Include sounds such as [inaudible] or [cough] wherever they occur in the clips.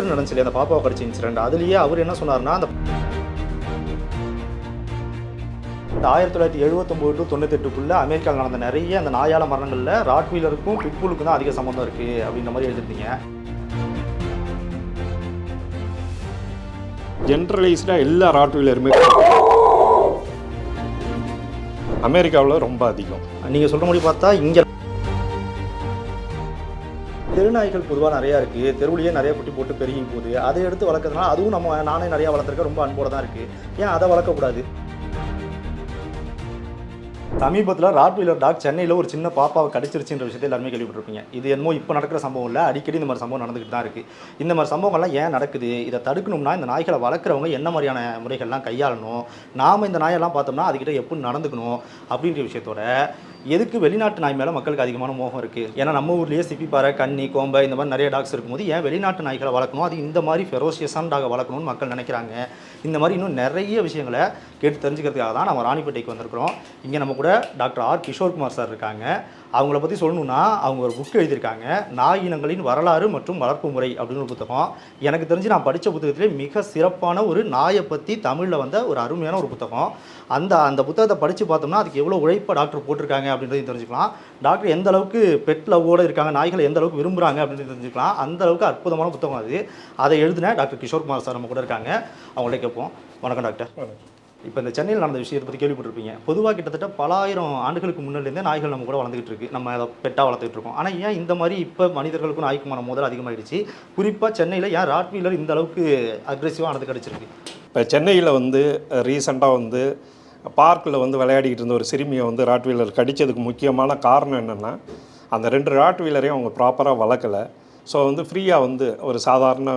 Incident நடந்துச்சு இல்லையா, அந்த பாப்பாவை கடிச்ச இன்சிடென்ட் அதுலேயே அவர் என்ன சொன்னார்னா அந்த ஆயிரத்தி தொள்ளாயிரத்தி எழுபத்தொம்போது டு தொண்ணூத்தெட்டுக்குள்ளே அமெரிக்காவில் நடந்த நிறைய அந்த நாயால மரணங்களில் ராட்வீலருக்கும் பிட்புலுக்கும் தான் அதிக சம்மந்தம் இருக்குது அப்படின்ற மாதிரி எழுதிருந்தீங்க ஜென்ரலைஸ்டாக எல்லா ராட்வீலருமே அமெரிக்காவில் ரொம்ப அதிகம். நீங்கள் சொல்கிற மாதிரி பார்த்தா இங்கே தெருநாய்கள் பொதுவாக நிறையா இருக்குது தெருவுலேயே நிறைய குட்டி போட்டு பெருகி போகுது. அதை எடுத்து வளர்க்குறதுனால அதுவும் நம்ம நானே நிறையா வளர்த்துருக்க ரொம்ப அன்போடு தான் இருக்குது ஏன் அதை வளர்க்கக்கூடாது சமீபத்தில் ராட்வீலர் டாக் சென்னையில் ஒரு சின்ன பாப்பாவை கடிச்சிருச்சுன்ற விஷயத்தை எல்லாருமே கேள்விப்பட்டிருப்பீங்க. இது என்னமோ இப்போ நடக்கிற சம்பவம் இல்லை. அடிக்கடி இந்த மாதிரி சம்பவம் நடந்துகிட்டு தான் இருக்குது இந்த மாதிரி சம்பவங்கள்லாம் ஏன் நடக்குது? இதை தடுக்கணும்னா இந்த நாய்களை வளர்க்குறவங்க என்ன மாதிரியான முறைகள்லாம் கையாளணும்? நாம் இந்த நாயெல்லாம் பார்த்தோம்னா அதுக்கிட்ட எப்படி நடந்துக்கணும் அப்படின்ற விஷயத்தோட எதுக்கு வெளிநாட்டு நாய் மேலே மக்களுக்கு அதிகமான மோகம் இருக்குது ஏன்னா நம்ம ஊர்லேயே சிப்பிப்பாறை கன்னி கோம்பை இந்த மாதிரி நிறைய டாக்ஸ் இருக்கும்போது ஏன் வெளிநாட்டு நாய்களை வளர்க்கணும்? அது இந்த மாதிரி ஃபெரோசியஸான டாக வளர்க்கணும்னு மக்கள் நினைக்கிறாங்க. இந்த மாதிரி இன்னும் நிறைய விஷயங்களை கேட்டு தெரிஞ்சுக்கிறதுக்காக தான் நம்ம ராணிப்பேட்டைக்கு வந்திருக்கிறோம். இங்கே நம்ம கூட டாக்டர் ஆர் கிஷோர்குமார் சார் இருக்காங்க. அவங்கள பற்றி சொல்லணும்னா அவங்க ஒரு புக் எழுதியிருக்காங்க. நாய் இனங்களின் வரலாறு மற்றும் வளர்ப்பு முறை அப்படின்னு ஒரு புத்தகம். எனக்கு தெரிஞ்சு நான் படித்த புத்தகத்திலே மிக சிறப்பான ஒரு நாயை பற்றி தமிழில் வந்த ஒரு அருமையான ஒரு புத்தகம். அந்த அந்த புத்தகத்தை படித்து பார்த்தோம்னா அதுக்கு எவ்வளோ உழைப்பாக டாக்டர் போட்டிருக்காங்க. அப்படின்றதையும் தெரிஞ்சுக்கலாம். டாக்டர் எந்த அளவுக்கு பெட் லவ்வோடு இருக்காங்க நாய்களை எந்த அளவுக்கு விரும்புகிறாங்க அப்படின்னு தெரிஞ்சுக்கலாம். அந்த அளவுக்கு அற்புதமான புத்தகம் அது. அதை எழுதின டாக்டர் கிஷோர்குமார் சார் நம்ம கூட இருக்காங்க. அவங்கள்ட்ட கேட்போம். வணக்கம் டாக்டர். இப்போ இந்த சென்னையில் நடந்த விஷயத்தை பற்றி கேள்விப்பட்டிருப்பீங்க. பொதுவாக கிட்டத்தட்ட பல ஆயிரம் ஆண்டுகளுக்கு முன்னாடிலேருந்தே நாய்கள் நம்ம கூட வளர்ந்துகிட்டு இருக்கு. நம்ம அதை பெட்டாக வளர்த்துட்டு இருக்கோம். ஆனால் ஏன் இந்த மாதிரி இப்போ மனிதர்களுக்கும் நாய்க்குமான மோதல் அதிகமாகிடுச்சு குறிப்பாக சென்னையில் ஏன் ராட்வீலர் இந்த அளவுக்கு அக்ரெசிவாக நடந்து கிடச்சிருக்கு? இப்போ சென்னையில் வந்து ரீசெண்டாக வந்து பார்க்கில் வந்து விளையாடிக்கிட்டு இருந்த ஒரு சிறுமியை வந்து ராட்வீலர் கடித்ததுக்கு முக்கியமான காரணம் என்னென்னா அந்த ரெண்டு ராட்வீலரையும் அவங்க ப்ராப்பராக வளர்க்கலை. ஸோ வந்து ஃப்ரீயாக வந்து ஒரு சாதாரண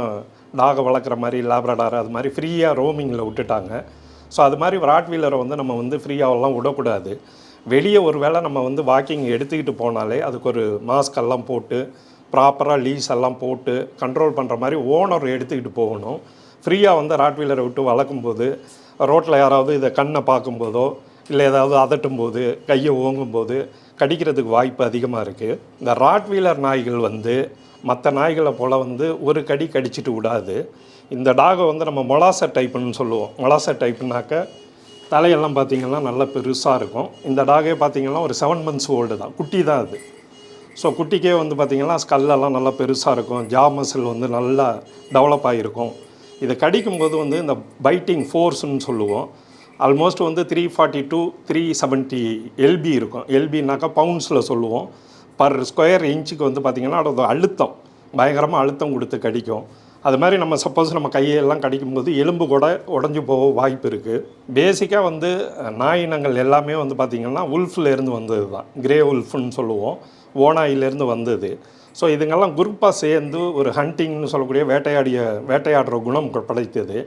டாகை வளர்க்குற மாதிரி லேப்ரடார் அது மாதிரி ஃப்ரீயாக ரோமிங்கில் விட்டுட்டாங்க. ஸோ அது மாதிரி ராட்வீலரை வந்து நம்ம வந்து ஃப்ரீயாகலாம் விடக்கூடாது. வெளியே ஒரு வேளை நம்ம வந்து வாக்கிங் எடுத்துக்கிட்டு போனாலே அதுக்கு ஒரு மாஸ்க் எல்லாம் போட்டு ப்ராப்பராக லீஸ் எல்லாம் போட்டு கண்ட்ரோல் பண்ணுற மாதிரி ஓனர் எடுத்துக்கிட்டு போகணும். ஃப்ரீயாக வந்து ராட்வீலரை விட்டு வளர்க்கும்போது ரோட்டில் யாராவது இதை கண்ணை பார்க்கும்போதோ இல்லை ஏதாவது அதட்டும் போது கையை ஓங்கும்போது கடிக்கிறதுக்கு வாய்ப்பு அதிகமாக இருக்குது இந்த ராட்வீலர் நாய்கள் வந்து மற்ற நாய்களை போல் வந்து ஒரு கடி கடிச்சிட்டு விடாது. இந்த டாகை வந்து நம்ம மொலாச டைப்புன்னு சொல்லுவோம். மொலாச டைப்புனாக்க தலையெல்லாம் பார்த்திங்கன்னா நல்லா பெருசாக இருக்கும். இந்த டாகே பார்த்திங்கன்னா ஒரு செவன் மந்த்ஸ் ஓல்டு தான். குட்டி தான் அது. ஸோ குட்டிக்கே வந்து பார்த்திங்கன்னா ஸ்கல்லெல்லாம் நல்லா பெருசாக இருக்கும். ஜா மசில் வந்து நல்லா டெவலப் ஆகிருக்கும் இதை கடிக்கும்போது வந்து இந்த பைட்டிங் ஃபோர்ஸ்னு சொல்லுவோம். ஆல்மோஸ்ட் வந்து three forty two three seventy LB இருக்கும். எல்பினாக்கா பவுண்ட்ஸில் சொல்லுவோம். பர் ஸ்கொயர் இன்ச்சுக்கு வந்து பார்த்திங்கன்னா அதோட அழுத்தம் பயங்கரமாக அழுத்தம் கொடுத்து கடிக்கும். அது மாதிரி நம்ம சப்போஸ் நம்ம கையெல்லாம் கடிக்கும்போது எலும்பு கூட உடஞ்சி போக வாய்ப்பு இருக்குது பேசிக்காக வந்து நாய் இனங்கள் எல்லாமே வந்து பார்த்திங்கன்னா உல்ஃப்லேருந்து வந்தது தான் கிரே உல்ஃப்னு சொல்லுவோம். ஓனாயிலேருந்து வந்தது. ஸோ இதுங்கெல்லாம் குரூப்பாக சேர்ந்து ஒரு ஹண்டிங்னு சொல்லக்கூடிய வேட்டையாடிய வேட்டையாடுற குணம் படைத்தது.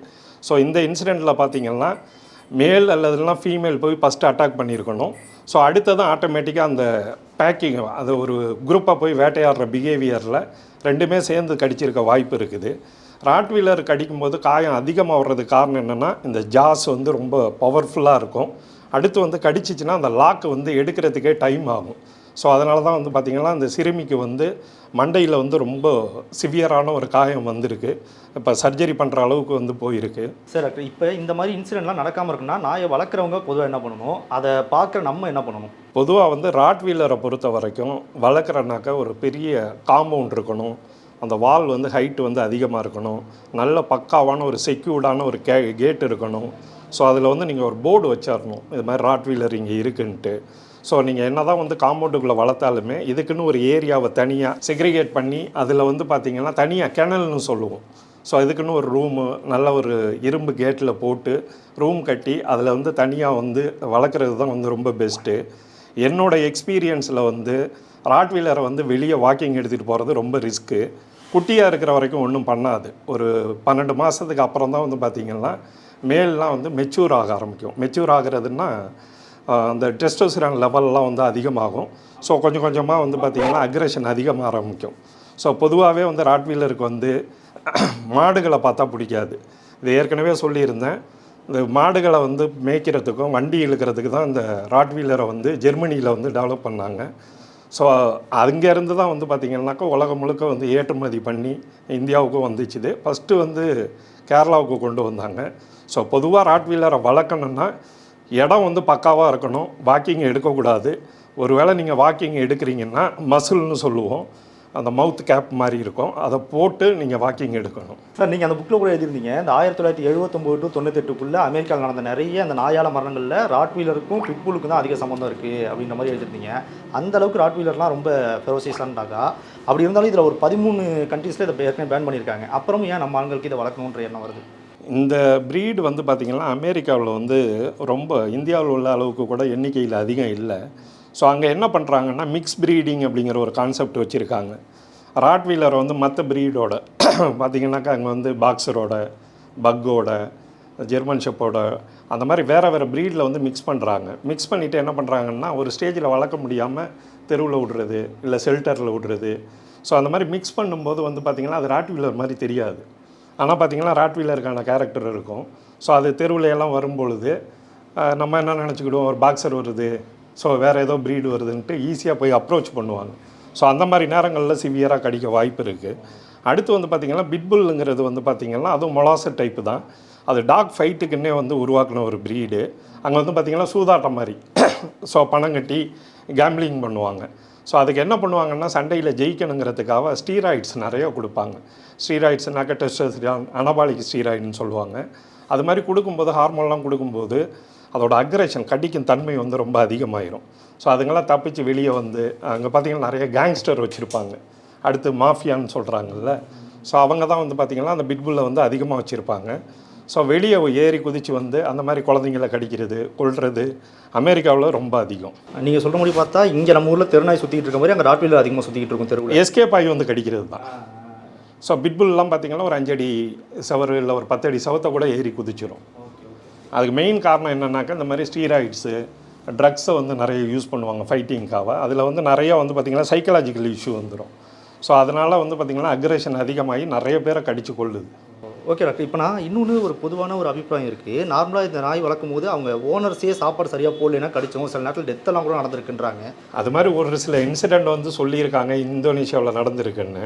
ஸோ இந்த இன்சிடெண்ட்டில் பார்த்திங்கன்னா மேல் அல்லதுனா ஃபீமேல் போய் ஃபஸ்ட்டு அட்டாக் பண்ணியிருக்கணும் ஸோ அடுத்ததான் ஆட்டோமேட்டிக்காக அந்த பேக்கிங் அது ஒரு குரூப்பாக போய் வேட்டையாடுற பிஹேவியரில் ரெண்டுமே சேர்ந்து கடிச்சிருக்க வாய்ப்பு இருக்குது. ராட்வீலர் கடிக்கும்போது காயம் அதிகமாக வர்றதுக்கு காரணம் என்னென்னா இந்த ஜாஸ் வந்து ரொம்ப பவர்ஃபுல்லாக இருக்கும். அடுத்து வந்து கடிச்சிச்சின்னா அந்த லாக்கு வந்து எடுக்கிறதுக்கே டைம் ஆகும். ஸோ அதனால தான் வந்து பார்த்திங்கன்னா அந்த சிறுமிக்கு வந்து மண்டையில் வந்து ரொம்ப சிவியரான ஒரு காயம் வந்திருக்கு. இப்போ சர்ஜரி பண்ணுற அளவுக்கு வந்து போயிருக்கு. சார் டாக்டர் இப்போ இந்த மாதிரி இன்சிடென்ட்லாம் நடக்காமல் இருக்குன்னா நாயை வளர்க்குறவங்க பொதுவாக என்ன பண்ணணும்? அதை பார்க்குற நம்ம என்ன பண்ணணும்? பொதுவாக வந்து ராட்வீலரை பொறுத்த வரைக்கும் வளர்க்குறனாக்கா ஒரு பெரிய காம்பவுண்ட் இருக்கணும். அந்த வால் வந்து ஹைட் வந்து அதிகமாக இருக்கணும். நல்ல பக்காவான ஒரு செக்யூர்டான ஒரு கே கேட் இருக்கணும். ஸோ அதில் வந்து நீங்கள் ஒரு போர்டு வச்சிடணும் இது மாதிரி ராட்வீலர் இங்கே இருக்குன்ட்டு. ஸோ நீங்கள் என்ன தான் வந்து காம்பவுண்டுக்குள்ளே வளர்த்தாலுமே இதுக்குன்னு ஒரு ஏரியாவை தனியாக செக்ரிகேட் பண்ணி அதில் வந்து பார்த்தீங்கன்னா தனியாக கிணல்னு சொல்லுவோம். ஸோ இதுக்குன்னு ஒரு ரூமு நல்ல ஒரு இரும்பு கேட்டில் போட்டு ரூம் கட்டி அதில் வந்து தனியாக வந்து வளர்க்குறது தான் வந்து ரொம்ப பெஸ்ட்டு என்னோட எக்ஸ்பீரியன்ஸில் வந்து ராட்வீலரை வந்து வெளியே வாக்கிங் எடுத்துகிட்டு போகிறது ரொம்ப ரிஸ்க்கு குட்டியாக இருக்கிற வரைக்கும் ஒன்றும் பண்ணாது. ஒரு பன்னெண்டு மாதத்துக்கு அப்புறம் தான் வந்து பார்த்திங்கன்னா மேல்லாம் வந்து மெச்சூர் ஆக ஆரம்பிக்கும். மெச்சூர் ஆகிறதுன்னா அந்த டெஸ்டோசிரான் லெவல்லாம் வந்து அதிகமாகும். ஸோ கொஞ்சம் கொஞ்சமாக வந்து பார்த்திங்கன்னா அக்ரெஷன் அதிகமாக ஆரம்பிக்கும். ஸோ பொதுவாகவே வந்து ராட்வீலருக்கு வந்து [clears throat] மாடுகளை பார்த்தா பிடிக்காது. இது ஏற்கனவே சொல்லியிருந்தேன். இந்த மாடுகளை வந்து மேய்க்கிறதுக்கும் வண்டி இழுக்கிறதுக்கு தான் இந்த ராட்வீலரை வந்து ஜெர்மனியில் வந்து டெவலப் பண்ணாங்க. ஸோ அங்கேருந்து தான் வந்து பார்த்திங்கன்னாக்கா உலகம் முழுக்க வந்து ஏற்றுமதி பண்ணி இந்தியாவுக்கும் வந்துச்சுது. ஃபஸ்ட்டு வந்து கேரளாவுக்கு கொண்டு வந்தாங்க. ஸோ பொதுவாக ராட்வீலரை வளர்க்கணுன்னா இடம் வந்து பக்காவாக இருக்கணும். வாக்கிங் எடுக்கக்கூடாது. ஒருவேளை நீங்கள் வாக்கிங் எடுக்கிறீங்கன்னா மசில்னு சொல்லுவோம். அந்த மவுத் கேப் மாதிரி இருக்கும். அதை போட்டு நீங்கள் வாக்கிங் எடுக்கணும். சார் நீங்கள் அந்த புக்கில் கூட எழுதியிருந்தீங்க. இந்த ஆயிரத்தி தொள்ளாயிரத்தி எழுபத்தொம்போது டு தொண்ணூத்தெட்டுக்குள்ளே அமெரிக்காவில் நடந்த நிறைய அந்த நாயால மரணங்களில் ராட்வீலருக்கும் பிட்புலுக்கும் தான் அதிக சம்மந்தம் இருக்குது அப்படின்ற மாதிரி எழுதிருந்தீங்க அந்த அளவுக்கு ராட்வீலர்லாம் ரொம்ப ஃபெரோசியஸான்டாக்கா அப்படி இருந்தாலும் இதில் ஒரு பதிமூணு கண்ட்ரீஸில் இதை ஏற்கனவே பேன் பண்ணியிருக்காங்க. அப்புறம் ஏன் நம்ம ஆண்களுக்கு இதை வளர்க்கணுன்ற எண்ணம் வருது? இந்த ப்ரீடு வந்து பார்த்திங்கன்னா அமெரிக்காவில் வந்து ரொம்ப இந்தியாவில் உள்ள அளவுக்கு கூட எண்ணிக்கையில் அதிகம் இல்லை. ஸோ அங்கே என்ன பண்ணுறாங்கன்னா மிக்ஸ் ப்ரீடிங் அப்படிங்கிற ஒரு கான்செப்ட் வச்சுருக்காங்க. ராட்வீலர் வந்து மற்ற ப்ரீடோட [clears throat] பார்த்திங்கனாக்கா அங்கே வந்து பாக்ஸரோட பக்கோட ஜெர்மன் ஷெப்போட அந்த மாதிரி வேறு வேறு ப்ரீடில் வந்து மிக்ஸ் பண்ணுறாங்க மிக்ஸ் பண்ணிவிட்டு என்ன பண்ணுறாங்கன்னா ஒரு ஸ்டேஜில் வளர்க்க முடியாமல் தெருவில் விடுறது இல்லை ஷெல்டரில் விடுறது. ஸோ அந்த மாதிரி மிக்ஸ் பண்ணும்போது வந்து பார்த்திங்கன்னா அது ராட்வீலர் மாதிரி தெரியாது. ஆனால் பார்த்தீங்கன்னா ராட்வீலருக்கான கேரக்டர் இருக்கும். ஸோ அது தெருவில் எல்லாம் வரும்பொழுது நம்ம என்ன நினச்சிக்கிடுவோம்? ஒரு பாக்ஸர் வருது. ஸோ வேறு ஏதோ ப்ரீடு வருதுன்ட்டு ஈஸியாக போய் அப்ரோச் பண்ணுவாங்க. ஸோ அந்த மாதிரி நேரங்களில் சிவியராக கடிக்க வாய்ப்பு இருக்குது அடுத்து வந்து பார்த்திங்கன்னா பிட்புல்லுங்கிறது வந்து பார்த்திங்கன்னா அதுவும் மொலாசர் டைப்பு தான். அது டாக் ஃபைட்டுக்குன்னே வந்து உருவாக்கின ஒரு ப்ரீடு அங்கே வந்து பார்த்திங்கன்னா சூதாட்டம் மாதிரி. [coughs] ஸோ பணம் கட்டி கேம்பிளிங் பண்ணுவாங்க. ஸோ அதுக்கு என்ன பண்ணுவாங்கன்னா சண்டையில் ஜெயிக்கணுங்கிறதுக்காக ஸ்டீராய்ட்ஸ் நிறைய கொடுப்பாங்க. ஸ்டீராய்ட்ஸ் டெஸ்டோஸ்டிரான் அனபாலிக் ஸ்டீராய்டுன்னு சொல்லுவாங்க. அது மாதிரி கொடுக்கும்போது ஹார்மோன்லாம் கொடுக்கும்போது அதோட அக்ரேஷன் கடிக்கும் தன்மை வந்து ரொம்ப அதிகமாயிரும். ஸோ அதுங்கெல்லாம் தப்பிச்சு வெளியே வந்து அங்கே பார்த்தீங்கன்னா நிறைய கேங்ஸ்டர் வச்சுருப்பாங்க. அடுத்து மாஃபியான்னு சொல்கிறாங்கல்ல ஸோ அவங்க தான் வந்து பார்த்திங்கன்னா அந்த பிட்புல்லை வந்து அதிகமாக வச்சுருப்பாங்க. ஸோ வெளியே ஏறி குதித்து வந்து அந்த மாதிரி குழந்தைங்களை கடிக்கிறது கொல்றது அமெரிக்காவில் ரொம்ப அதிகம். நீங்கள் சொல்கிற மாதிரி பார்த்தா இங்கே நம்ம ஊரில் தெருநாய் சுற்றிட்டு இருக்க மாதிரி அங்கே ராட்வீலர் அதிகமாக சுற்றிக்கிட்டு இருக்கும் தெருவில். எஸ்கேப் ஆகி வந்து கடிக்கிறது தான். ஸோ பிட்புல்லாம் பார்த்தீங்கன்னா ஒரு அஞ்சடி சவறு இல்லை ஒரு பத்தடி சவத்தை கூட ஏறி குதிச்சிரும். அதுக்கு மெயின் காரணம் என்னன்னாக்கா இந்த மாதிரி ஸ்டீராய்ட்ஸு ட்ரக்ஸை வந்து நிறைய யூஸ் பண்ணுவாங்க ஃபைட்டிங்காக அதில் வந்து நிறைய வந்து பார்த்திங்கன்னா சைக்கலாஜிக்கல் இஷ்யூ வந்துடும் ஸோ அதனால் வந்து பார்த்திங்கன்னா அக்ரேஷன் அதிகமாகி நிறைய பேரை கடிச்சு கொள்ளுது ஓகே டாக்டர் இப்போ நான் இன்னொன்று ஒரு பொதுவான ஒரு அபிப்பிராயம் இருக்குது நார்மலாக இந்த நாய் வளர்க்கும் போது அவங்க ஓனர்ஸே சாப்பாடு சரியாக போடலைன்னா கடிச்சோம் சில நேரத்தில் டெத்தெல்லாம் கூட நடந்திருக்குன்றாங்க. அது மாதிரி ஒரு சில இன்சிடெண்ட் வந்து சொல்லியிருக்காங்க. இந்தோனேஷியாவில் நடந்திருக்குன்னு.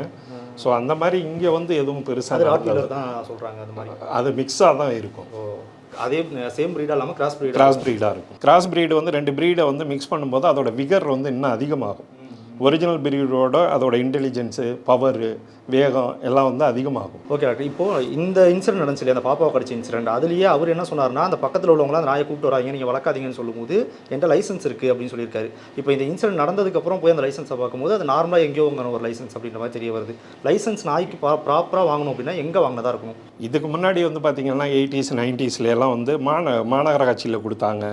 ஸோ அந்த மாதிரி இங்கே வந்து எதுவும் பெருசாக தான் சொல்கிறாங்க அது மாதிரி. அது மிக்ஸாக தான் இருக்கும். ஓ அதே சேம் ப்ரீடாக இல்லாமல் கிராஸ் ப்ரீடாக கிராஸ் ப்ரீடாக இருக்கும். கிராஸ் ப்ரீடு வந்து ரெண்டு ப்ரீடை வந்து மிக்ஸ் பண்ணும்போது அதோட விகர் வந்து இன்னும் அதிகமாகும். ஒரிஜினல் ப்ரீடோட அதோட இன்டெலிஜென்ஸு பவரு வேகம் எல்லாம் வந்து அதிகமாகும். ஓகே டாக்டர் இப்போ இந்த இன்சிடென்ட் நடந்துச்சு அந்த பாப்பாவை கடிச்ச இன்சிடென்ட் அதுலேயே அவர் என்ன சொன்னார்னா அந்த பக்கத்தில் உள்ளவங்களாம் அந்த நாயை கூப்பிட்டு வராங்க நீங்கள் வளர்க்காதீங்கன்னு சொல்லும்போது என்கிட்ட லைசன்ஸ் இருக்குது அப்படின்னு சொல்லியிருக்காரு. இப்போ இந்த இன்சிடென்ட் நடந்ததுக்கப்புறம் போய் அந்த லைசன்ஸை பார்க்கும்போது அது நார்மலாக எங்கேயோ வாங்கின ஒரு லைசன்ஸ் அப்படின்ற மாதிரி தெரிய வருது. லைசன்ஸ் நாய்க்கு ப்ராப்பராக வாங்கணும் அப்படின்னா எங்கே வாங்கினதா இருக்கணும் இதுக்கு முன்னாடி வந்து பார்த்திங்கன்னா எயிட்டிஸ் நைன்ட்டீஸ்ல எல்லாம் வந்து மாந மாநகராட்சியில் கொடுத்தாங்க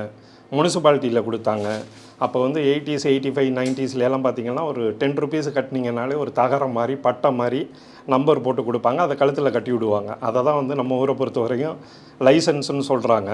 முனிசிபாலிட்டியில் கொடுத்தாங்க. அப்போ வந்து எயிட்டிஸ் எயிட்டி ஃபைவ் நைன்ட்டீஸ்ல எல்லாம் பார்த்தீங்கன்னா ஒரு டென் ருபீஸ் கட்டினீங்கனாலே ஒரு தகரம் மாதிரி பட்டை மாதிரி நம்பர் போட்டு கொடுப்பாங்க. அதை கழுத்தில் கட்டி விடுவாங்க. அதை தான் வந்து நம்ம ஊரை பொறுத்த வரைக்கும் லைசன்ஸ்னு சொல்கிறாங்க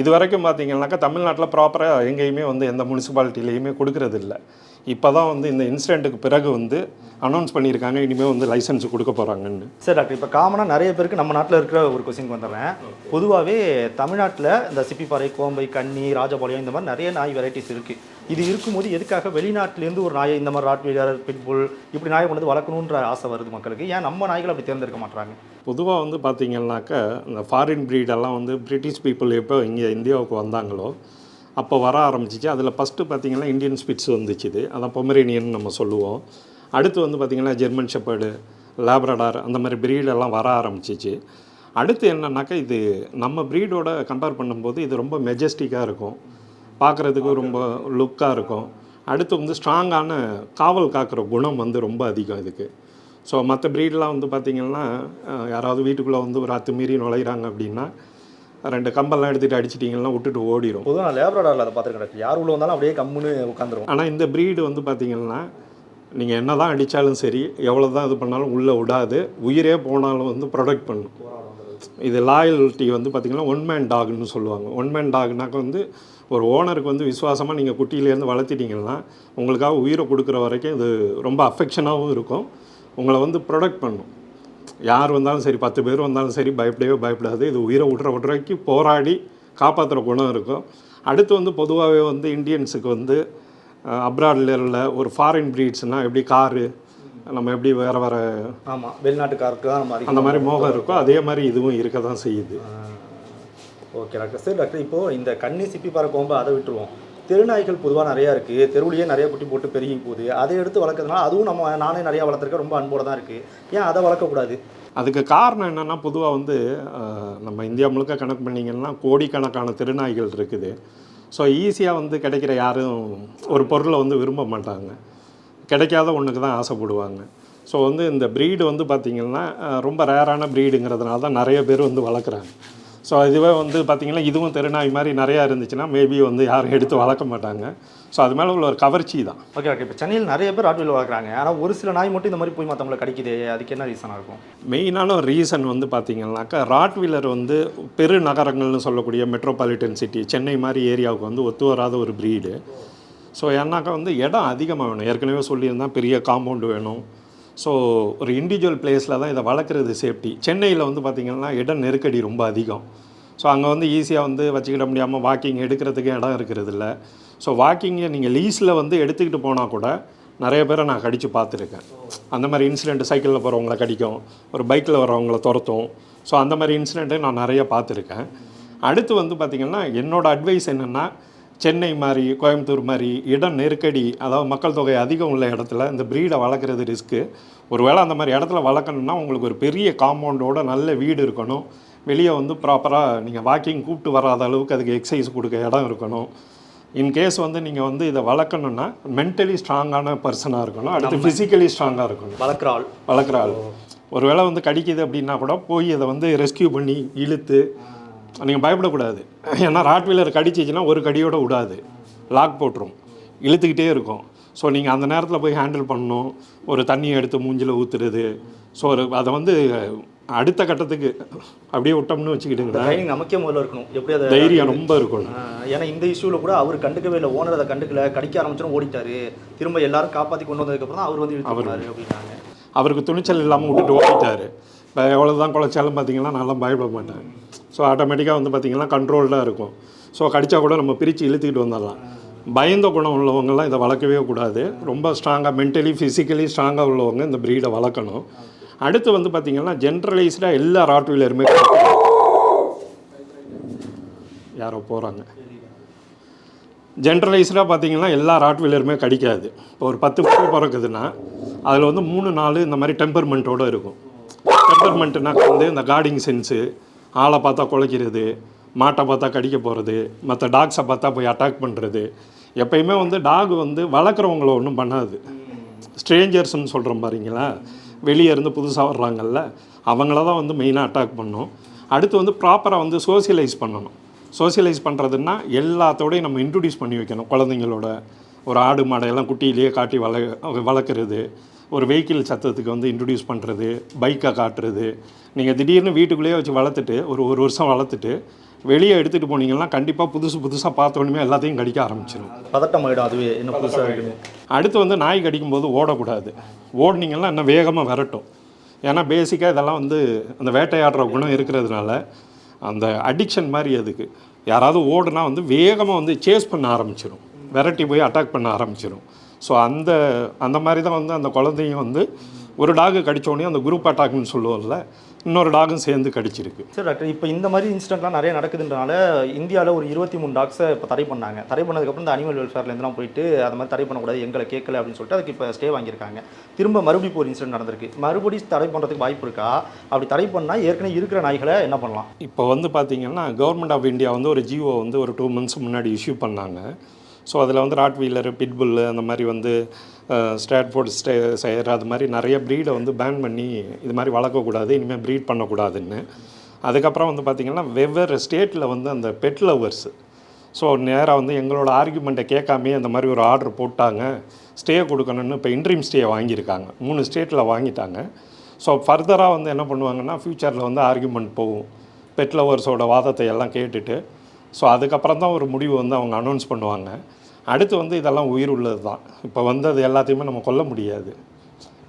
இது வரைக்கும் பார்த்தீங்கன்னாக்கா தமிழ்நாட்டில் ப்ராப்பராக எங்கேயுமே வந்து எந்த முனிசிபாலிட்டிலையுமே கொடுக்கறது இல்லை இப்போ தான் வந்து இந்த இன்சிடெண்ட்டுக்கு பிறகு வந்து அனௌன்ஸ் பண்ணியிருக்காங்க இனிமேல் வந்து லைசன்ஸ் கொடுக்க போகிறாங்கன்னு சரி டாக்டர். இப்போ காமனாக நிறைய பேருக்கு நம்ம நாட்டில் இருக்கிற ஒரு கொஸ்டின் வந்துடுறேன். பொதுவாகவே தமிழ்நாட்டில் இந்த சிப்பிப்பாறை கோம்பை கன்னி ராஜபாளையம் இந்த மாதிரி நிறைய நாய் வெரைட்டிஸ் இருக்குது இது இருக்கும்போது எதுக்காக வெளிநாட்டிலேருந்து ஒரு நாயை இந்த மாதிரி ராட்வீலர் பிட்புல் இப்படி நாயை கொண்டு வந்து வளர்க்கணுன்ற ஆசை வருது மக்களுக்கு? ஏன் நம்ம நாய்களை அப்படி தேர்ந்தெடுக்க மாட்டாங்க பொதுவாக வந்து பார்த்தீங்கன்னாக்கா இந்த ஃபாரின் ப்ரீடெல்லாம் வந்து பிரிட்டிஷ் பீப்புள் எப்போ இங்கே இந்தியாவுக்கு வந்தாங்களோ அப்போ வர ஆரம்பிச்சிச்சு. அதில் ஃபஸ்ட்டு பார்த்தீங்கன்னா இந்தியன் ஸ்பிட்ஸ் வந்துச்சு இது அதான் பொமரேனியன் நம்ம சொல்லுவோம். அடுத்து வந்து பார்த்திங்கன்னா ஜெர்மன் ஷெப்பர்டு லேப்ரடார் அந்த மாதிரி ப்ரீடெல்லாம் வர ஆரம்பிச்சிச்சு. அடுத்து என்னன்னாக்கா இது நம்ம ப்ரீடோட கம்பேர் பண்ணும்போது இது ரொம்ப மெஜஸ்டிக்காக இருக்கும். பார்க்குறதுக்கு ரொம்ப லுக்காக இருக்கும். அடுத்து வந்து ஸ்ட்ராங்கான காவல் காக்கிற குணம் வந்து ரொம்ப அதிகம் இதுக்கு. ஸோ மற்ற ப்ரீடெலாம் வந்து பார்த்திங்கன்னா யாராவது வீட்டுக்குள்ளே வந்து ஒரு அத்துமீறி நுழையிறாங்க அப்படின்னா ரெண்டு கம்பெல்லாம் எடுத்துகிட்டு அடிச்சிட்டிங்கன்னா விட்டுட்டு ஓடிடும் பொதுவாக லேப்ரடாரில் அதை பார்த்துருக்கேன் யார் உள்ள வந்தாலும் அப்படியே கம்முன்னு உட்காந்துரும். ஆனால் இந்த ப்ரீடு வந்து பார்த்திங்கன்னா நீங்கள் என்ன தான் அடித்தாலும் சரி எவ்வளோ தான் இது பண்ணாலும் உள்ளே விடாது. உயிரே போனாலும் வந்து ப்ரொடெக்ட் பண்ணும். இது லாயல்ட்டி வந்து பார்த்திங்கன்னா ஒன் மேன் டாக்னு சொல்லுவாங்க. ஒன் மேன் டாக்னாக்க வந்து ஒரு ஓனருக்கு வந்து விசுவாசமாக நீங்கள் குட்டியிலேருந்து வளர்த்திட்டிங்கன்னா உங்களுக்காக உயிரை கொடுக்குற வரைக்கும் இது ரொம்ப அஃபெக்ஷனாகவும் இருக்கும். உங்களை வந்து ப்ரொடெக்ட் பண்ணும். யார் வந்தாலும் சரி பத்து பேர் வந்தாலும் சரி பயப்படவே பயப்படாது. இது உயிரை விட்ற விடுறக்கு போராடி காப்பாற்றுற குணம் இருக்கும். அடுத்து வந்து பொதுவாகவே வந்து இந்தியன்ஸுக்கு வந்து அப்ராடில் உள்ள ஒரு ஃபாரின் ப்ரீட்ஸ்னால் எப்படி காரு நம்ம எப்படி வேறு வேறு ஆமாம் வெளிநாட்டுக்காருக்கு தான் நம்ம அந்த மாதிரி மோகம் இருக்கோ அதே மாதிரி இதுவும் இருக்க தான் செய்யுது ஓகே டாக்டர் சரி டாக்டர் இப்போ இந்த கன்னி சிப்பி பாறை கோம்பை அதை விட்டுருவோம். தெருநாய்கள் பொதுவாக நிறையா இருக்குது தெருவுலேயே நிறைய குட்டி போட்டு பெருகி போகுது. அதை எடுத்து வளர்க்கறதுனால அதுவும் நம்ம நானே நிறையா வளர்த்துருக்கேன் ரொம்ப அன்போடு தான் இருக்குது ஏன் அதை வளர்க்கக்கூடாது? அதுக்கு காரணம் என்னென்னா பொதுவாக வந்து நம்ம இந்தியா முழுக்க கணக்கு பண்ணிங்கன்னா கோடிக்கணக்கான திருநாய்கள் இருக்குது. ஸோ ஈஸியாக வந்து கிடைக்கிற யாரும் ஒரு பொருளை வந்து விரும்ப மாட்டாங்க. கிடைக்காத ஒன்றுக்கு தான் ஆசைப்படுவாங்க. ஸோ வந்து இந்த ப்ரீடு வந்து பார்த்திங்கன்னா ரொம்ப ரேரான ப்ரீடுங்கிறதுனால தான் நிறைய பேர் வந்து வளர்க்குறாங்க. ஸோ இதுவே வந்து பார்த்திங்கன்னா இதுவும் தெருநாய் மாதிரி நிறையா இருந்துச்சுன்னா மேபி வந்து யாரும் எடுத்து வளர்க்க மாட்டாங்க. ஸோ அது மேலே உள்ள ஒரு கவர்ச்சி தான். ஓகே ஓகே இப்போ சென்னையில் நிறைய பேர் ராட்வீல் வளர்க்குறாங்க. ஆனால் ஒரு சில நாய் மட்டும் இந்த மாதிரி போய் மற்றவங்களை கடிக்குது அதுக்கு என்ன ரீசனாக இருக்கும்? மெயினான ஒரு ரீசன் வந்து பார்த்தீங்கன்னாக்கா ராட்வீலர் வந்து பெரு நகரங்கள்னு சொல்லக்கூடிய மெட்ரோபாலிட்டன் சிட்டி சென்னை மாதிரி ஏரியாவுக்கு வந்து ஒத்து வராத ஒரு ப்ரீடு ஸோ ஏன்னாக்கா வந்து இடம் அதிகமாக வேணும். ஏற்கனவே சொல்லியிருந்தேன் பெரிய காம்பவுண்டு வேணும். ஸோ ஒரு இண்டிவிஜுவல் பிளேஸில் தான் இதை வளர்க்குறது சேஃப்டி சென்னையில் வந்து பார்த்திங்கன்னா இடம் நெருக்கடி ரொம்ப அதிகம். ஸோ அங்கே வந்து ஈஸியாக வந்து வச்சுக்கிட முடியாமல் வாக்கிங் எடுக்கிறதுக்கு இடம் இருக்கிறது இல்லை ஸோ வாக்கிங்கை நீங்கள் லீஸில் வந்து எடுத்துக்கிட்டு போனால் கூட நிறைய பேரை நான் கடித்து பார்த்துருக்கேன். அந்த மாதிரி இன்சிடெண்ட் சைக்கிளில் போகிறவங்கள கடிக்கும். ஒரு பைக்கில் வரவங்கள துரத்தும். ஸோ அந்த மாதிரி இன்சிடெண்ட்டை நான் நிறைய பார்த்துருக்கேன். அடுத்து வந்து பார்த்திங்கன்னா என்னோட அட்வைஸ் என்னென்னா சென்னை மாதிரி கோயம்புத்தூர் மாதிரி இடம் நெருக்கடி அதாவது மக்கள் தொகை அதிகம் உள்ள இடத்துல இந்த ப்ரீடை வளர்க்குறது ரிஸ்க்கு ஒருவேளை அந்த மாதிரி இடத்துல வளர்க்கணும்னா உங்களுக்கு ஒரு பெரிய காம்பவுண்டோட நல்ல வீடு இருக்கணும். வெளியே வந்து ப்ராப்பராக நீங்கள் வாக்கிங் கூப்பிட்டு வராத அளவுக்கு அதுக்கு எக்ஸசைஸ் கொடுக்க இடம் இருக்கணும். இன்கேஸ் வந்து நீங்கள் வந்து இதை வளர்க்கணுன்னா மென்டலி ஸ்ட்ராங்கான பர்சனாக இருக்கணும். அடுத்து ஃபிசிக்கலி ஸ்ட்ராங்காக இருக்கணும். வளர்க்குற ஆள். வளர்க்குற ஆள். ஒருவேளை வந்து கடிக்குது அப்படின்னா கூட போய் அதை வந்து ரெஸ்கியூ பண்ணி இழுத்து நீங்கள் பயப்படக்கூடாது. ஏன்னா ராட்வீலர் கடிச்சிச்சுன்னா ஒரு கடியோட விடாது. லாக் போட்டுரும். இழுத்துக்கிட்டே இருக்கும். ஸோ நீங்கள் அந்த நேரத்தில் போய் ஹேண்டில் பண்ணணும். ஒரு தண்ணியை எடுத்து மூஞ்சில் ஊற்றுறது ஸோ ஒரு அதை வந்து அடுத்த கட்டத்துக்கு அப்படியே விட்டோம்னு வச்சுக்கிட்டுங்களேன் ட்ரைனிங் நமக்கே முதல்ல இருக்கணும். எப்படி அதை தைரியம் ரொம்ப இருக்கணும். ஏன்னா இந்த இஷ்யூவில் கூட அவர் கண்டுக்கவே இல்லை. ஓனர் அதை கண்டுக்கல. கடிக்க ஆரம்பிச்சோன்னு ஓடிட்டாரு. திரும்ப எல்லாரும் காப்பாற்றி கொண்டு வந்ததுக்கப்புறம் அவர் வந்து போனாரு அப்படின்னாங்க. அவருக்கு துணிச்சல் இல்லாமல் விட்டுட்டு ஓடிட்டார். இப்போ எவ்வளோ தான் குலைச்சாலும் பார்த்தீங்கன்னா நான்லாம் பயப்பட மாட்டேன். ஸோ ஆட்டோமேட்டிக்காக வந்து பார்த்தீங்கன்னா கண்ட்ரோல்டாக இருக்கும். ஸோ கடிச்சா கூட நம்ம பிரித்து இழுத்துக்கிட்டு வந்துடலாம். பயந்த குணம் உள்ளவங்கலாம் இதை வளர்க்கவே கூடாது. ரொம்ப ஸ்ட்ராங்காக மென்டலி ஃபிசிக்கலி ஸ்ட்ராங்காக உள்ளவங்க இந்த ப்ரீடை வளர்க்கணும். அடுத்து வந்து பார்த்தீங்கன்னா ஜென்ரலைஸ்டாக எல்லா ராட் வீலருமே யாரோ போகிறாங்க ஜென்ரலைஸ்டாக பார்த்தீங்கன்னா எல்லா ராட்வீலருமே கடிக்காது. இப்போ ஒரு பத்து குட்டி பிறக்குதுன்னா அதில் வந்து மூணு நாலு இந்த மாதிரி டெம்பர்மெண்ட்டோடு இருக்கும். டெம்பர்மெண்ட்டுனா வந்து இந்த கார்டிங் சென்ஸு ஆளை பார்த்தா குலைக்கிறது மாட்டை பார்த்தா கடிக்க போகிறது மற்ற டாக்ஸை பார்த்தா போய் அட்டாக் பண்ணுறது எப்பயுமே வந்து டாக் வந்து வளர்க்குறவங்கள ஒன்றும் பண்ணாது. ஸ்ட்ரேஞ்சர்ஸ்னு சொல்கிறோம் பாருங்களா வெளியே இருந்து புதுசாக வர்றாங்கல்ல அவங்கள தான் வந்து மெயினாக அட்டாக் பண்ணும். அடுத்து வந்து ப்ராப்பராக வந்து சோசியலைஸ் பண்ணணும். சோசியலைஸ் பண்ணுறதுன்னா எல்லாத்தோடையும் நம்ம இன்ட்ரடியூஸ் பண்ணி வைக்கணும். குழந்தைங்களோட ஒரு ஆடு மாடையெல்லாம் குட்டியிலேயே காட்டி வள வளர்க்குறது ஒரு வெஹிக்கிள் சத்தத்துக்கு வந்து இன்ட்ரடியூஸ் பண்ணுறது பைக்கை காட்டுறது. நீங்கள் திடீர்னு வீட்டுக்குள்ளேயே வச்சு வளர்த்துட்டு ஒரு ஒரு வருஷம் வளர்த்துட்டு வெளியே எடுத்துகிட்டு போனீங்கன்னா கண்டிப்பாக புதுசு புதுசாக பார்த்தோன்னே எல்லாத்தையும் கடிக்க ஆரம்பிச்சிடும் பதட்டம் ஆகிடும் அதுவே என்ன புதுசாக அடுத்து வந்து நாய் கடிக்கும்போது ஓடக்கூடாது. ஓடுனீங்கன்னா இன்னும் வேகமாக விரட்டும். ஏன்னா பேசிக்காக இதெல்லாம் வந்து அந்த வேட்டையாடுற குணம் இருக்கிறதுனால அந்த அடிக்ஷன் மாதிரி அதுக்கு. யாராவது ஓடுனா வந்து வேகமாக வந்து சேஸ் பண்ண ஆரம்பிச்சிடும் விரட்டி போய் அட்டாக் பண்ண ஆரம்பிச்சிடும் ஸோ அந்த அந்த மாதிரி தான் வந்து அந்த குழந்தையும் வந்து ஒரு டாகு கடிச்சோடனே அந்த குரூப் அட்டாக்னு சொல்லுவோம்ல இன்னொரு டாகும் சேர்ந்து கடிச்சிருக்கு. சரி டாக்டர் இப்போ இந்த மாதிரி இன்சிடென்ட்லாம் நிறைய நடக்குதுன்றனால இந்தியாவில் ஒரு இருபத்தி மூணு டாக்ஸை இப்போ தடை பண்ணாங்க. தடை பண்ணதுக்கப்புறம் இந்த அனிமல் வெல்ஃபேர்லேருந்துலாம் போயிட்டு அது மாதிரி தடை பண்ணக்கூடாது எங்களை கேட்கல அப்படின்னு சொல்லிட்டு அதுக்கு இப்போ ஸ்டே வாங்கியிருக்காங்க. திரும்ப மறுபடியும் ஒரு இன்சிடென்ட் நடந்திருக்கு. மறுபடியும் தடை பண்ணுறதுக்கு வாய்ப்பு இருக்கா? அப்படி தடை பண்ணால் ஏற்கனவே இருக்கிற நாய்களை என்ன பண்ணலாம்? இப்போ வந்து பார்த்தீங்கன்னா கவர்மெண்ட் ஆஃப் இந்தியா வந்து ஒரு ஜியோ வந்து ஒரு டூ மந்த்ஸ் முன்னாடி இஷ்யூ பண்ணாங்க. ஸோ அதில் வந்து ராட் வீலர் பிட்புல் அந்த மாதிரி வந்து ஸ்டாட்ஃபோர்ட் ஸ்டே செய்கிற அது மாதிரி நிறைய ப்ரீடை வந்து பேன் பண்ணி இது மாதிரி வளர்க்கக்கூடாது இனிமேல் ப்ரீட் பண்ணக்கூடாதுன்னு. அதுக்கப்புறம் வந்து பார்த்திங்கன்னா வெவ்வேறு ஸ்டேட்டில் வந்து அந்த பெட் லவர்ஸு ஸோ நேராக வந்து எங்களோட ஆர்குமெண்ட்டை கேட்காமே அந்த மாதிரி ஒரு ஆர்டர் போட்டாங்க. ஸ்டே கொடுக்கணும்னு இப்போ இன்ட்ரீம் ஸ்டே வாங்கியிருக்காங்க. மூணு ஸ்டேட்டில் வாங்கிட்டாங்க. ஸோ ஃபர்தராக வந்து என்ன பண்ணுவாங்கன்னா ஃப்யூச்சரில் வந்து ஆர்குமெண்ட் போகும். பெட் லவர்ஸோட வாதத்தை எல்லாம் கேட்டுட்டு. ஸோ அதுக்கப்புறம் தான் ஒரு முடிவு வந்து அவங்க அனௌன்ஸ் பண்ணுவாங்க. அடுத்து வந்து இதெல்லாம் உயிர் உள்ளது தான் இப்போ வந்து அது எல்லாத்தையுமே நம்ம கொல்ல முடியாது.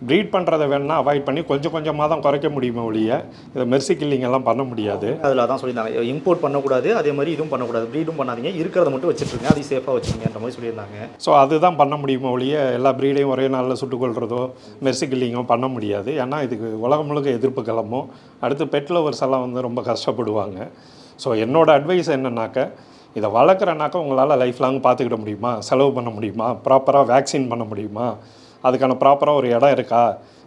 ப்ரீட் பண்ணுறதை வேணால் அவாய்ட் பண்ணி கொஞ்சம் கொஞ்சமாக தான் குறைக்க முடியுமே ஒழிய இதை மெர்சி கில்லிங் எல்லாம் பண்ண முடியாது. அதில் அதான் சொல்லியிருந்தாங்க இம்போர்ட் பண்ணக்கூடாது அதே மாதிரி இதுவும் பண்ணக்கூடாது. ப்ரீடும் பண்ணாதீங்க. இருக்கிறத மட்டும் வச்சுருங்க. அதையும் சேஃபாக வச்சுருங்கன்ற மாதிரி சொல்லியிருந்தாங்க. ஸோ அதுதான் பண்ண முடியுமே ஒழிய எல்லா ப்ரீடையும் ஒரே நாளில் சுட்டுக் கொள்றதோ மெர்சி கில்லிங்கோ பண்ண முடியாது. ஏன்னா இதுக்கு உலகம் முழுக்க எதிர்ப்பு கிளம்பும். அடுத்து பெட் லவர்ஸ் எல்லாம் வந்து ரொம்ப கஷ்டப்படுவாங்க. ஸோ என்னோட அட்வைஸ் என்னன்னாக்க இதை வளர்க்குறனாக்கா உங்களால் லைஃப் லாங் பார்த்துக்கிட முடியுமா? செலவு பண்ண முடியுமா? ப்ராப்பராக வேக்சின் பண்ண முடியுமா? அதுக்கான ப்ராப்பராக ஒரு இடம் இருக்கா?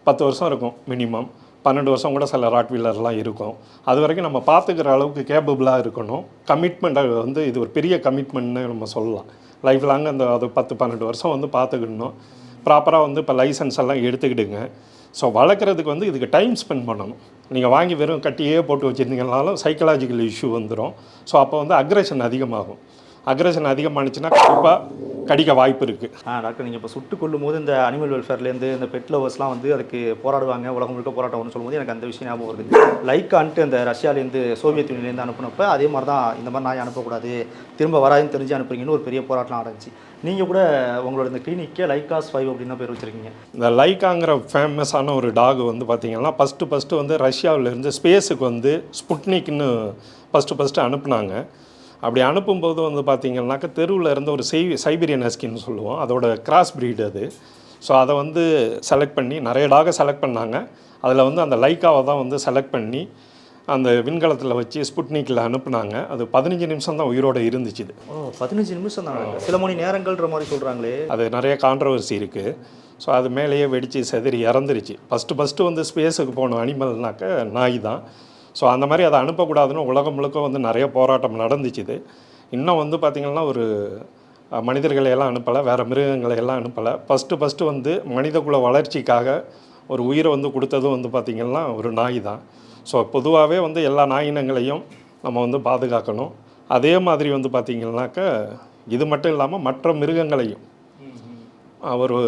பத்து வருஷம் இருக்கும் மினிமம் பன்னெண்டு வருஷம் கூட சில ராட் வீலர்லாம் இருக்கும். அது வரைக்கும் நம்ம பார்த்துக்கிற அளவுக்கு கேப்பபிளாக இருக்கணும். கமிட்மெண்ட் வந்து இது ஒரு பெரிய கமிட்மெண்ட்னு நம்ம சொல்லலாம். லைஃப் லாங் அந்த அது பத்து பன்னெண்டு வருஷம் வந்து பார்த்துக்கிடணும். ப்ராப்பராக வந்து இப்போ லைசன்ஸ் எல்லாம் எடுத்துக்கிடுங்க. ஸோ வளர்க்குறதுக்கு வந்து இதுக்கு டைம் ஸ்பெண்ட் பண்ணணும். நீங்கள் வாங்கி வெறும் கட்டியே போட்டு வச்சுருந்தீங்கனாலும் சைக்கலாஜிக்கல் இஷ்யூ வந்துடும் ஸோ அப்போ வந்து அக்ரெஷன் அதிகமாகும். அக்ரஷன் அதிகமானுச்சுன்னா கண்டிப்பாக கடிக்க வாய்ப்பு இருக்குது ஆ டாக்டர் நீங்கள் இப்போ சுட்டு கொள்ளும் போது இந்த அனிமல் வெல்ஃபேர்லேருந்து இந்த பெட் லவர்ஸ்லாம் வந்து அதுக்கு போராடுவாங்க உலகம் முழுக்க போராட்டம் வரும்னு சொல்லும்போது எனக்கு அந்த விஷயம் ஞாபகம் வருது. லைக்கான்ட்டு அந்த ரஷ்யாலேருந்து சோவியத் யூனியன்லேருந்து அனுப்புனப்ப அதே மாதிரி தான் இந்த மாதிரி நாய் அனுப்பக்கூடாது திரும்ப வராதுன்னு தெரிஞ்சு அனுப்புறீங்கன்னு ஒரு பெரிய போராட்டம் நடந்துச்சு. நீங்கள் கூட உங்களோட இந்த கிளினிக்கே லைக்காஸ் ஃபைவ் அப்படின்னு பேர் வச்சிருக்கீங்க. இந்த லைக்காங்கிற ஃபேமஸான ஒரு டாக் வந்து பார்த்திங்கன்னா ஃபஸ்ட்டு ஃபஸ்ட்டு வந்து ரஷ்யாவிலேருந்து ஸ்பேஸுக்கு வந்து ஸ்புட்னிக்னு ஃபஸ்ட்டு ஃபஸ்ட்டு அனுப்புனாங்க. அப்படி அனுப்பும்போது வந்து பார்த்திங்கன்னாக்கா தெருவில் இருந்த ஒரு சை சைபீரியன் ஹஸ்கின்னு சொல்லுவோம். அதோட கிராஸ் breed அது. ஸோ அதை வந்து செலக்ட் பண்ணி நிறைய டாகை செலக்ட் பண்ணாங்க. அதில் வந்து அந்த லைக்காவை தான் வந்து செலக்ட் பண்ணி அந்த விண்கலத்தில் வச்சு ஸ்புட்னிக்கில் அனுப்புனாங்க. அது பதினஞ்சு நிமிஷம் தான் உயிரோட இருந்துச்சு பதினஞ்சு நிமிஷம் தான்? சில மணி நேரங்கள்ன்ற மாதிரி சொல்கிறாங்களே அது நிறைய கான்ட்ரவர்சி இருக்குது ஸோ அது மேலேயே வெடித்து செதறி இறந்துருச்சு. ஃபஸ்ட்டு ஃபஸ்ட்டு வந்து ஸ்பேஸுக்கு போன அனிமல்னாக்க நாய் தான். ஸோ அந்த மாதிரி அதை அனுப்பக்கூடாதுன்னு உலகம் முழுக்க வந்து நிறைய போராட்டம் நடந்துச்சு இது. இன்னும் வந்து பார்த்திங்கன்னா ஒரு மனிதர்களை எல்லாம் அனுப்பலை வேறு மிருகங்களை எல்லாம் அனுப்பலை. ஃபஸ்ட்டு ஃபஸ்ட்டு வந்து மனிதகுல வளர்ச்சிக்காக ஒரு உயிரை வந்து கொடுத்ததும் வந்து பார்த்திங்கன்னா ஒரு நாய் தான். ஸோ பொதுவாகவே வந்து எல்லா நாயினங்களையும் நம்ம வந்து பாதுகாக்கணும். அதே மாதிரி வந்து பார்த்திங்கன்னாக்க இது மட்டும் இல்லாமல் மற்ற மிருகங்களையும் ஒரு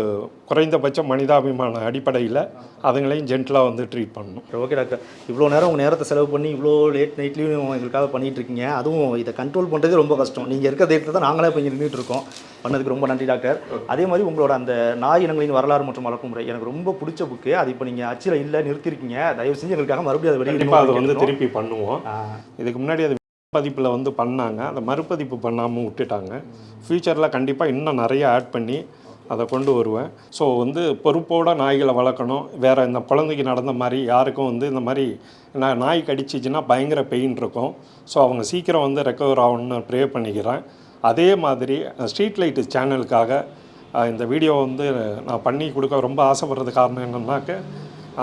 குறைந்தபட்ச மனிதாபிமான அடிப்படையில் அதுங்களையும் ஜென்டலாக வந்து ட்ரீட் பண்ணணும். ஓகே டாக்டர் இவ்வளோ நேரம் உங்கள் நேரத்தை செலவு பண்ணி இவ்வளோ லேட் நைட்லேயும் எங்களுக்காக பண்ணிட்டு இருக்கீங்க. அதுவும் இதை கண்ட்ரோல் பண்ணுறது ரொம்ப கஷ்டம். நீங்கள் இருக்க தைரியத்தை தான் நாங்களே இப்போ இங்கே நின்றுட்டு இருக்கோம். பண்ணதுக்கு ரொம்ப நன்றி டாக்டர் அதே மாதிரி உங்களோட அந்த நாய் இனங்களின் வரலாறு மற்றும் வளர்ப்பு முறை எனக்கு ரொம்ப பிடிச்ச புக்கு அது இப்போ நீங்கள் அச்சில் இல்லை நிறுத்திருக்கீங்க. தயவு செஞ்சு எங்களுக்காக மறுபடியும் அதை கண்டிப்பாக அதை வந்து திருப்பி பண்ணுவோம். இதுக்கு முன்னாடி அது பதிப்பில் வந்து பண்ணாங்க. அந்த மறுபதிப்பு பண்ணாமல் விட்டுட்டாங்க. ஃப்யூச்சரில் கண்டிப்பாக இன்னும் நிறைய ஆட் பண்ணி அதை கொண்டு வருவேன். ஸோ வந்து பொறுப்போட நாய்களை வளர்க்கணும். வேறு இந்த குழந்தைக்கு நடந்த மாதிரி யாருக்கும் வந்து இந்த மாதிரி நான் நாய் கடிச்சிச்சின்னா பயங்கர பெயின் இருக்கும். ஸோ அவங்க சீக்கிரம் வந்து ரெக்கவர் ஆகணும்னு ப்ரே பண்ணிக்கிறேன். அதே மாதிரி ஸ்ட்ரீட் லைட்டு சேனலுக்காக இந்த வீடியோ வந்து நான் பண்ணி கொடுக்க ரொம்ப ஆசைப்படுறது காரணம் என்னென்னாக்க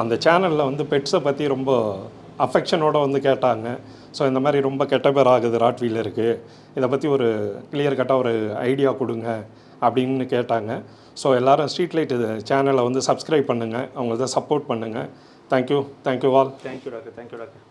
அந்த சேனலில் வந்து பெட்ஸை பற்றி ரொம்ப அஃபெக்ஷனோடு வந்து கேட்டாங்க. ஸோ இந்த மாதிரி ரொம்ப கெட்ட பேர் ஆகுது ராட்வீலருக்கு இதை பற்றி ஒரு கிளியர் கட்டாக ஒரு ஐடியா கொடுங்க. அப்படின்னு கேட்டாங்க. ஸோ எல்லாரும் ஸ்ட்ரீட் லைட் சேனலை வந்து சப்ஸ்கிரைப் பண்ணுங்கள் அவங்கள சப்போர்ட் பண்ணுங்கள் thank you thank you all thank you doctor thank you doctor